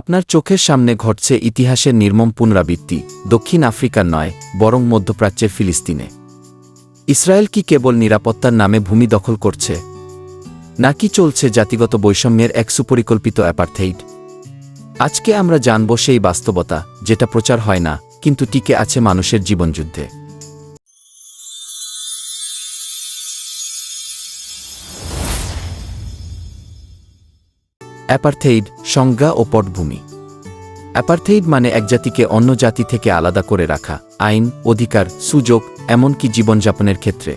আপনার চোখের সামনে ঘটছে ইতিহাসের নির্মম পুনরাবৃত্তি, দক্ষিণ আফ্রিকার নয়, বরং মধ্যপ্রাচ্যের ফিলিস্তিনে। ইসরায়েল কি কেবল নিরাপত্তার নামে ভূমি দখল করছে, নাকি চলছে জাতিগত বৈষম্যের এক সুপরিকল্পিত অ্যাপার্থেইড? আজকে আমরা জানব সেই বাস্তবতা, যেটা প্রচার হয় না, কিন্তু টিকে আছে মানুষের জীবনযুদ্ধে। অ্যাপার্থেইড সংজ্ঞা ও পটভূমি। অ্যাপার্থেইড মানে এক জাতিকে অন্য জাতি থেকে আলাদা করে রাখা, আইন, অধিকার, সুযোগ, এমনকি জীবনযাপনের ক্ষেত্রে।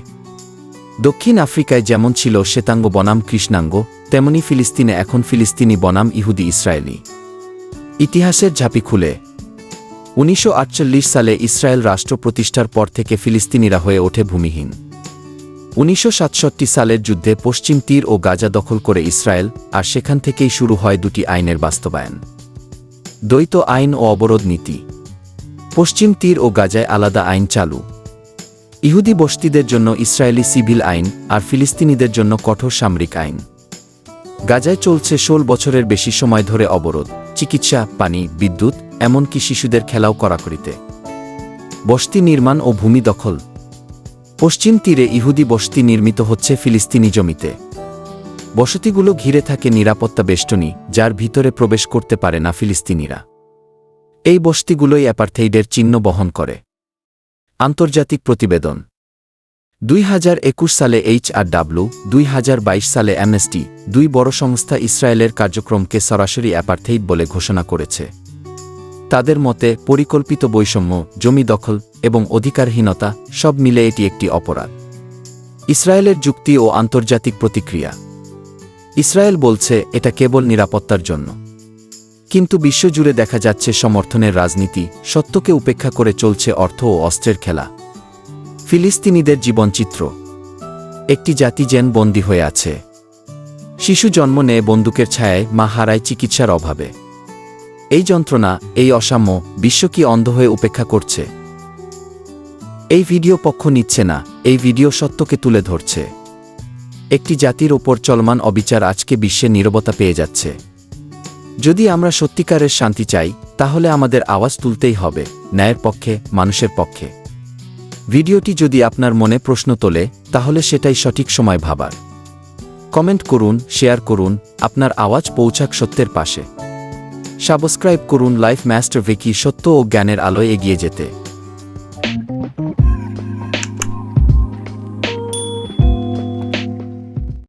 দক্ষিণ আফ্রিকায় যেমন ছিল শ্বেতাঙ্গ বনাম কৃষ্ণাঙ্গ, তেমনি ফিলিস্তিনে এখন ফিলিস্তিনি বনাম ইহুদি ইসরায়েলি। ইতিহাসের ঝাঁপি খুলে। উনিশশো আটচল্লিশ সালে ইসরায়েল রাষ্ট্র প্রতিষ্ঠার পর থেকে ফিলিস্তিনিরা হয়ে ওঠে ভূমিহীন। উনিশশো সাতষট্টি সালের যুদ্ধে পশ্চিম তীর ও গাজা দখল করে ইসরায়েল, আর সেখান থেকেই শুরু হয় দুটি আইনের বাস্তবায়ন। দ্বৈত আইন ও অবরোধ নীতি। পশ্চিম তীর ও গাজায় আলাদা আইন চালু। ইহুদি বস্তিদের জন্য ইসরায়েলি সিভিল আইন, আর ফিলিস্তিনিদের জন্য কঠোর সামরিক আইন। গাজায় চলছে ষোল বছরের বেশি সময় ধরে অবরোধ, চিকিৎসা, পানি, বিদ্যুৎ, এমনকি শিশুদের খেলাও করাকরিতে বস্তি নির্মাণ ও ভূমি দখল পশ্চিম তীরে ইহুদি বসতি নির্মিত হচ্ছে ফিলিস্তিনি জমিতে। বসতিগুলো ঘিরে থাকে নিরাপত্তা বেষ্টনী, যার ভিতরে প্রবেশ করতে পারে না ফিলিস্তিনিরা। এই বসতিগুলোই অ্যাপার্থেইডের চিহ্ন বহন করে। আন্তর্জাতিক প্রতিবেদন। দুই হাজার একুশ সালে এইচ আর ডাব্লু দুই হাজার বাইশ সালে অ্যামনেস্টি, দুই বড় সংস্থা ইসরায়েলের কার্যক্রমকে সরাসরি অ্যাপার্থেইড বলে ঘোষণা করেছে। তাদের মতে পরিকল্পিত বৈষম্য, জমি দখল এবং অধিকারহীনতা সব মিলে এটি একটি অপরাধ। ইসরায়েলের যুক্তি ও আন্তর্জাতিক প্রতিক্রিয়া। ইসরায়েল বলছে, এটা কেবল নিরাপত্তার জন্য। কিন্তু বিশ্বজুড়ে দেখা যাচ্ছে সমর্থনের রাজনীতি সত্যকে উপেক্ষা করে চলছে অর্থ ও অস্ত্রের খেলা। ফিলিস্তিনিদের জীবনচিত্র। একটি জাতি যেন বন্দী হয়ে আছে। শিশু জন্ম নেয় বন্দুকের ছায়ায় মা হারায় চিকিৎসার অভাবে। এই যন্ত্রণা, এই অসাম্য বিশ্ব কি অন্ধ হয়ে উপেক্ষা করছে? এই ভিডিও পক্ষ নিচ্ছে না, এই ভিডিও সত্যকে তুলে ধরছে। একটি জাতির ওপর চলমান অবিচার আজকে বিশ্বে নীরবতা পেয়ে যাচ্ছে। যদি আমরা সত্যিকারের শান্তি চাই, তাহলে আমাদের আওয়াজ তুলতেই হবে, ন্যায়ের পক্ষে, মানুষের পক্ষে। ভিডিওটি যদি আপনার মনে প্রশ্ন তোলে, তাহলে সেটাই সঠিক সময় ভাবার। কমেন্ট করুন, শেয়ার করুন, আপনার আওয়াজ পৌঁছাক সত্যের পাশে। সাবস্ক্রাইব করুন লাইফ মাস্টার ভিকি সত্য ও জ্ঞানের আলোয় এগিয়ে যেতে।